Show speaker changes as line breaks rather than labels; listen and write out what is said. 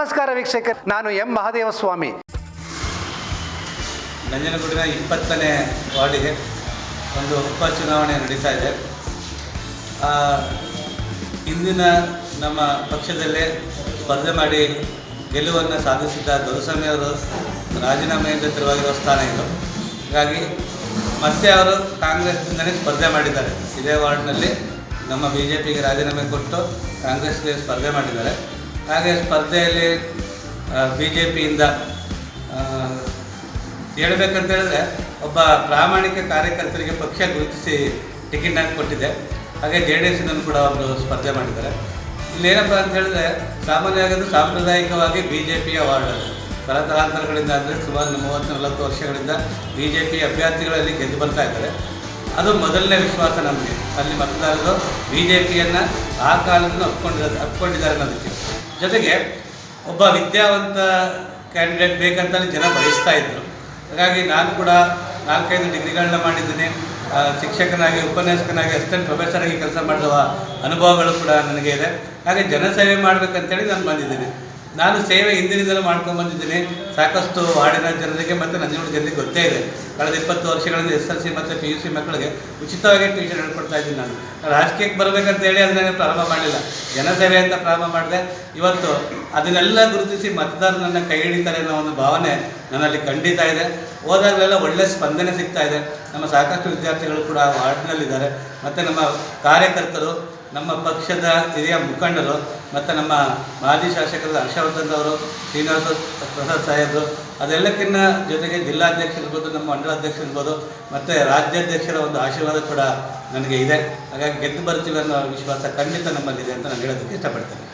ವೀಕ್ಷಕರು, ನಾನು ಎಂ. ಮಹಾದೇವ ಸ್ವಾಮಿ
ನಂಜನಗೂಡಿನ ಇಪ್ಪತ್ತನೇ ವಾರ್ಡಿಗೆ ಒಂದು ಉಪಚುನಾವಣೆ ನಡೀತಾ ಇದೆ. ಇಂದಿನ ನಮ್ಮ ಪಕ್ಷದಲ್ಲೇ ಸ್ಪರ್ಧೆ ಮಾಡಿ ಗೆಲುವನ್ನು ಸಾಧಿಸಿದ್ದ ದೊರೆಸ್ವಾಮಿ ಅವರು ರಾಜೀನಾಮೆಯಿಂದ ತೆರವಾಗಿರುವ ಸ್ಥಾನ ಇದು. ಹಾಗಾಗಿ ಮತ್ತೆ ಅವರು ಕಾಂಗ್ರೆಸ್ನಿಂದಲೇ ಸ್ಪರ್ಧೆ ಮಾಡಿದ್ದಾರೆ. ಇದೇ ವಾರ್ಡ್ನಲ್ಲಿ ನಮ್ಮ ಬಿ ಜೆ ಪಿಗೆ ರಾಜೀನಾಮೆ ಕೊಟ್ಟು ಕಾಂಗ್ರೆಸ್ಗೆ ಸ್ಪರ್ಧೆ ಮಾಡಿದ್ದಾರೆ. ಹಾಗೆ ಸ್ಪರ್ಧೆಯಲ್ಲಿ ಬಿ ಜೆ ಪಿಯಿಂದ ಹೇಳ್ಬೇಕಂತ ಹೇಳಿದ್ರೆ ಒಬ್ಬ ಪ್ರಾಮಾಣಿಕ ಕಾರ್ಯಕರ್ತರಿಗೆ ಪಕ್ಷ ಗುರುತಿಸಿ ಟಿಕೆಟ್ ಹಾಕಿ ಕೊಟ್ಟಿದೆ ಹಾಗೆ ಜೆ ಡಿ ಎಸ್ನನ್ನು ಕೂಡ ಅವರು ಸ್ಪರ್ಧೆ ಮಾಡಿದ್ದಾರೆ. ಇಲ್ಲೇನಪ್ಪ ಅಂತ ಹೇಳಿದ್ರೆ, ಸಾಮಾನ್ಯವಾಗಿ ಸಾಂಪ್ರದಾಯಿಕವಾಗಿ ಬಿ ಜೆ ಪಿಯ ವಾರ್ಡ್ ಅದು. ಅಂದರೆ ಸುಮಾರು ಮೂವತ್ತು ನಲವತ್ತು ವರ್ಷಗಳಿಂದ ಬಿ ಜೆ ಪಿ ಅಭ್ಯರ್ಥಿಗಳಲ್ಲಿ ಗೆದ್ದು ಬರ್ತಾ ಇದ್ದಾರೆ. ಅದು ಮೊದಲನೇ ವಿಶ್ವಾಸ ನಮಗೆ. ಅಲ್ಲಿ ಮತದಾರರು ಬಿ ಜೆ ಪಿಯನ್ನು ಆ ಕಾಲದಿಂದ ಒಪ್ಕೊಂಡಿರೋದು ಒಪ್ಕೊಂಡಿದ್ದಾರೆ ಅನ್ನೋದಕ್ಕೆ. ಜೊತೆಗೆ ಒಬ್ಬ ವಿದ್ಯಾವಂತ ಕ್ಯಾಂಡಿಡೇಟ್ ಬೇಕಂತಲೇ ಜನ ಬಯಸ್ತಾ ಇದ್ದರು ಹಾಗಾಗಿ ನಾನು ಕೂಡ ನಾಲ್ಕೈದು ಡಿಗ್ರಿಗಳನ್ನ ಮಾಡಿದ್ದೀನಿ. ಶಿಕ್ಷಕನಾಗಿ, ಉಪನ್ಯಾಸಕನಾಗಿ ಅಸಿಸ್ಟೆಂಟ್ ಪ್ರೊಫೆಸರ್ ಆಗಿ ಕೆಲಸ ಮಾಡಿರುವ ಅನುಭವಗಳು ಕೂಡ ನನಗೆ ಇದೆ. ಹಾಗೆ ಜನಸೇವೆ ಮಾಡಬೇಕಂತೇಳಿ ನಾನು ಬಂದಿದ್ದೀನಿ. ನಾನು ಸೇವೆ ಹಿಂದಿನಿಂದಲೂ ಮಾಡ್ಕೊಂಡು ಬಂದಿದ್ದೀನಿ. ಸಾಕಷ್ಟು ವಾರ್ಡಿನ ಜನರಿಗೆ ಮತ್ತು ನಂಜನಗೂಡು ಜನರಿಗೆ ಗೊತ್ತೇ ಇದೆ. ಕಳೆದ ಇಪ್ಪತ್ತು ವರ್ಷಗಳಿಂದ ಎಸ್ ಎಲ್ ಸಿ ಮತ್ತು ಪಿ ಯು ಸಿ ಮಕ್ಕಳಿಗೆ ಉಚಿತವಾಗಿ ಟ್ಯೂಷನ್ ಹೇಳ್ಕೊಡ್ತಾ ಇದ್ದೀನಿ ನಾನು. ರಾಜಕೀಯಕ್ಕೆ ಬರಬೇಕಂತ ಹೇಳಿ ಅದನ್ನೇ ಪ್ರಾರಂಭ ಮಾಡಲಿಲ್ಲ ಜನಸೇವೆ ಅಂತ ಪ್ರಾರಂಭ ಮಾಡಿದೆ. ಇವತ್ತು ಅದನ್ನೆಲ್ಲ ಗುರುತಿಸಿ ಮತದಾರನನ್ನು ಕೈ ಹಿಡಿತಾರೆ ಅನ್ನೋ ಒಂದು ಭಾವನೆ ನನ್ನಲ್ಲಿ ಖಂಡಿತ ಇದೆ. ಹೋದಾಗಲೆಲ್ಲ ಒಳ್ಳೆಯ ಸ್ಪಂದನೆ ಸಿಗ್ತಾ ಇದೆ. ನಮ್ಮ ಸಾಕಷ್ಟು ವಿದ್ಯಾರ್ಥಿಗಳು ಕೂಡ ವಾರ್ಡ್ನಲ್ಲಿದ್ದಾರೆ. ಮತ್ತು ನಮ್ಮ ಕಾರ್ಯಕರ್ತರು ನಮ್ಮ ಪಕ್ಷದ ಹಿರಿಯ ಮುಖಂಡರು ಮತ್ತು ನಮ್ಮ ಮಾಜಿ ಶಾಸಕರು ಹರ್ಷವರ್ಧನ್ ಅವರು, ಶ್ರೀನಿವಾಸ ಪ್ರಸಾದ್ ಸಾಹೇಬರು ಅದೆಲ್ಲಕ್ಕಿಂತ ಜೊತೆಗೆ ಜಿಲ್ಲಾಧ್ಯಕ್ಷ ಇರ್ಬೋದು, ನಮ್ಮ ಮಂಡಲಾಧ್ಯಕ್ಷ ಇರ್ಬೋದು, ಮತ್ತು ರಾಜ್ಯಾಧ್ಯಕ್ಷರ ಒಂದು ಆಶೀರ್ವಾದ ಕೂಡ ನನಗೆ ಇದೆ. ಹಾಗಾಗಿ ಗೆದ್ದು ಬರ್ತೀವಿ ಅನ್ನೋ ವಿಶ್ವಾಸ ಖಂಡಿತ ನಮ್ಮಲ್ಲಿದೆ ಅಂತ ನಾನು ಹೇಳೋದಕ್ಕೆ ಇಷ್ಟಪಡ್ತೇನೆ.